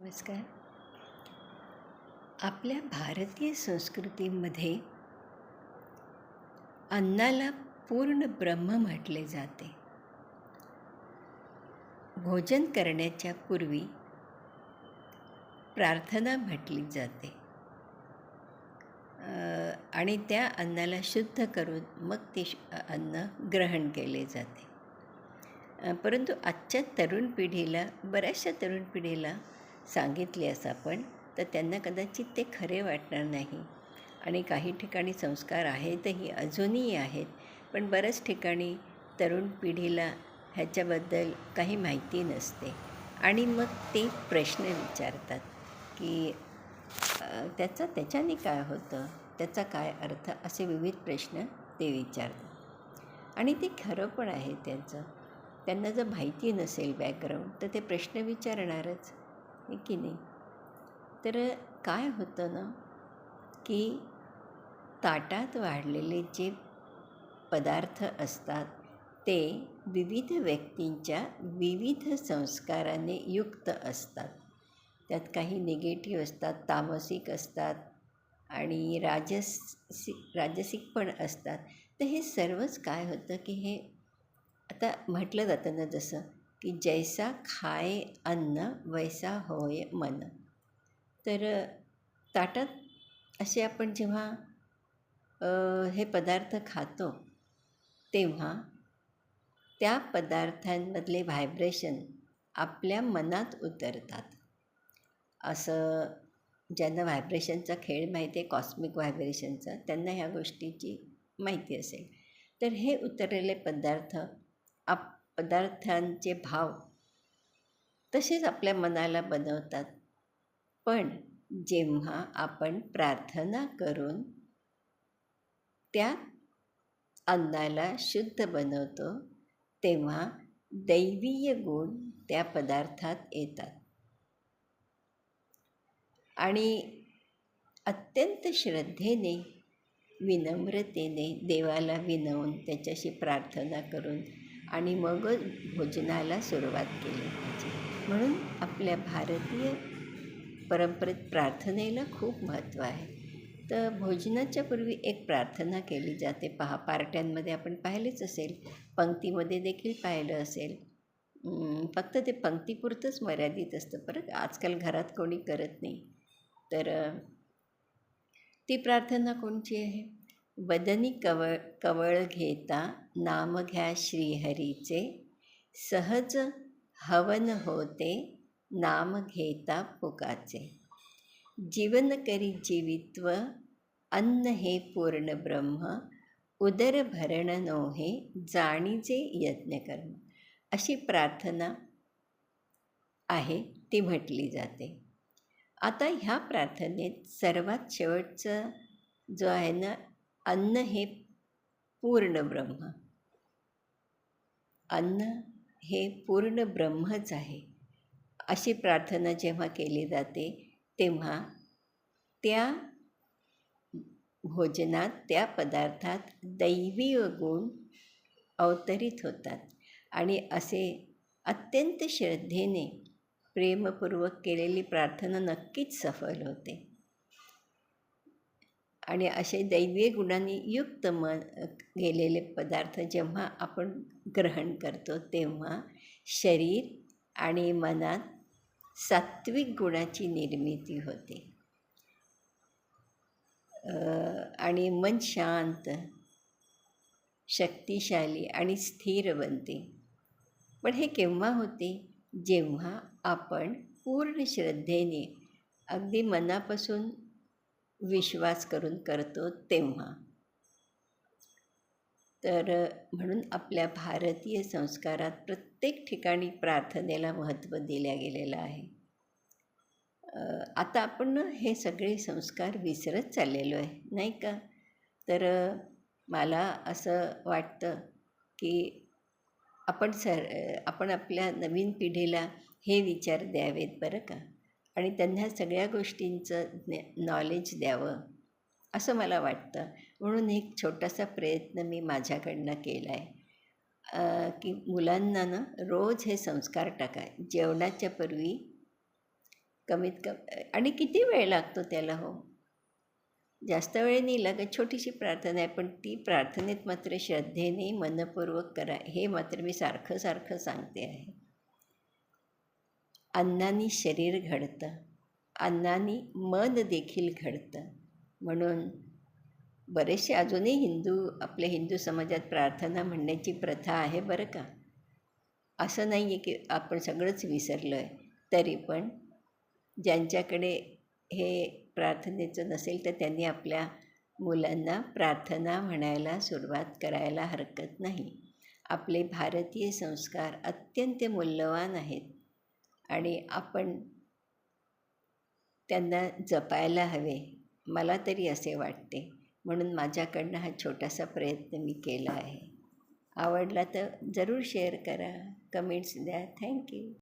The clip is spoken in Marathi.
नमस्कार. आपल्या भारतीय संस्कृतीमध्ये अन्नाला पूर्ण ब्रह्म म्हटले जाते. भोजन करण्याच्या पूर्वी प्रार्थना म्हटली जाते. आणि त्या अन्नाला शुद्ध करून मग ते अन्न ग्रहण केले जाते. परंतु आजच्या तरुण पिढीला बऱ्याचशा तरुण पिढीला सांगितले असं आपण तर त्यांना कदाचित ते खरे वाटणार नाही. आणि काही ठिकाणी संस्कार आहेतही अजूनही आहेत. पण बऱ्याच ठिकाणी तरुण पिढीला ह्याच्याबद्दल काही माहिती नसते. आणि मग ते प्रश्न विचारतात की त्याचा त्याच्याने काय होतं? त्याचा काय अर्थ? असे विविध प्रश्न ते विचारतात. आणि ते खरं पण आहे त्यांचं. त्यांना जर माहिती नसेल बॅकग्राऊंड तर ते प्रश्न विचारणारच. आहे की नाही? तर काय होतं ना की ताटात वाढलेले जे पदार्थ असतात ते विविध व्यक्तींच्या विविध संस्काराने युक्त असतात. त्यात काही निगेटिव्ह असतात तामसिक असतात आणि राजसिक राजसिक पण असतात. तर हे सर्वच काय होतं की हे आता म्हटलं जातं ना जसं की जैसा खाय अन्न वैसा होय मन. तर ताटात असे आपण जेव्हा हे पदार्थ खातो तेव्हा त्या पदार्थांमधले व्हायब्रेशन आपल्या मनात उतरतात. असं ज्यांना व्हायब्रेशनचा खेळ माहिती आहे कॉस्मिक व्हायब्रेशनचा त्यांना ह्या गोष्टीची माहिती असेल. तर हे उतरलेले पदार्थ आप पदार्थांचे भाव तसेच आपल्या मनाला बनवतात. पण जेव्हा आपण प्रार्थना करून त्या अन्नाला शुद्ध बनवतो तेव्हा दैवीय गुण त्या पदार्थात येतात. आणि अत्यंत श्रद्धेने विनम्रतेने देवाला विनवून त्याच्याशी प्रार्थना करून आणि मग भोजनाला सुरुवात केली पाहिजे म्हणून आपल्या भारतीय परंपरेत प्रार्थनेला खूप महत्त्व आहे. तर भोजनाच्या पूर्वी एक प्रार्थना केली जाते. पहा पार्ट्यांमध्ये आपण पाहिलेच असेल. पंक्तीमध्ये देखील पाहिलं असेल. फक्त ते पंक्तीपुरतंच मर्यादित असतं. परत आजकाल घरात कोणी करत नाही. तर ती प्रार्थना कोणची आहे? वदनी कवळ कवळ घेता नाम घ्या श्रीहरीचे सहज हवन होते नाम घेता पुकाचे जीवन करी जीवित्व अन्न हे पूर्ण ब्रह्म उदर भरण नोहे जाणीचे यज्ञकर्म अशी प्रार्थना आहे ती म्हटली जाते. आता ह्या प्रार्थनेत सर्वात शेवटचं जो आहे ना अन्न हे पूर्ण ब्रह्म. अन्न हे पूर्ण ब्रह्मच आहे. अशी प्रार्थना जेव्हा केली जाते तेव्हा त्या भोजनात त्या पदार्थात दैवी गुण अवतरित होतात. आणि असे अत्यंत श्रद्धेने प्रेमपूर्वक केलेली प्रार्थना नक्कीच सफल होते. आणि असे दैवीय गुणांनी युक्त मन गेलेले पदार्थ जेव्हा आपण ग्रहण करतो तेव्हा शरीर आणि मनात सात्विक गुणाची निर्मिती होते. आणि मन शांत शक्तिशाली आणि स्थिर बनते पण हे केव्हा होते? जेव्हा आपण पूर्ण श्रद्धेने अगदी मनापासून विश्वास करून करतो तेव्हा. तर म्हणून आपल्या भारतीय संस्कारात प्रत्येक ठिकाणी प्रार्थनेला महत्त्व दिल्या गेलेलं आहे. आता आपण हे सगळे संस्कार विसरत चाललेलो आहे नाही का? तर मला असं वाटतं की आपण सर आपण आपल्या नवीन पिढीला हे विचार द्यावेत बरं का? आणि त्यांना सगळ्या गोष्टींचं नॉलेज द्यावं असं मला वाटतं. म्हणून एक छोटासा प्रयत्न मी माझ्याकडनं केला आहे की मुलांना ना रोज हे संस्कार टाकाय जेवणाच्या पूर्वी कमीत कमी आणि किती वेळ लागतो त्याला हो? जास्त वेळ नाही लागत छोटीशी प्रार्थना आहे पण ती प्रार्थनेत मात्र श्रद्धेने मनपूर्वक करा हे मात्र मी सारखं सारखं सांगते आहे. अन्नानी शरीर घडतं. अन्नानी मन देखील घडतं. म्हणून बरेचसे अजूनही हिंदू आपल्या हिंदू समाजात प्रार्थना म्हणण्याची प्रथा आहे बरं का? असं नाही आहे की आपण सगळंच विसरलो आहे तरी पण ज्यांच्याकडे हे प्रार्थनेचं नसेल तर त्यांनी आपल्या मुलांना प्रार्थना म्हणायला सुरुवात करायला हरकत नाही. आपले भारतीय संस्कार अत्यंत मूल्यवान आहेत. आणि आपण त्यांना जपायला हवे. मला तरी असे वाटते. म्हणून माझ्याकडनं हा छोटासा प्रयत्न मी केला आहे. आवडला तर जरूर शेअर करा. कमेंट्स द्या. थँक्यू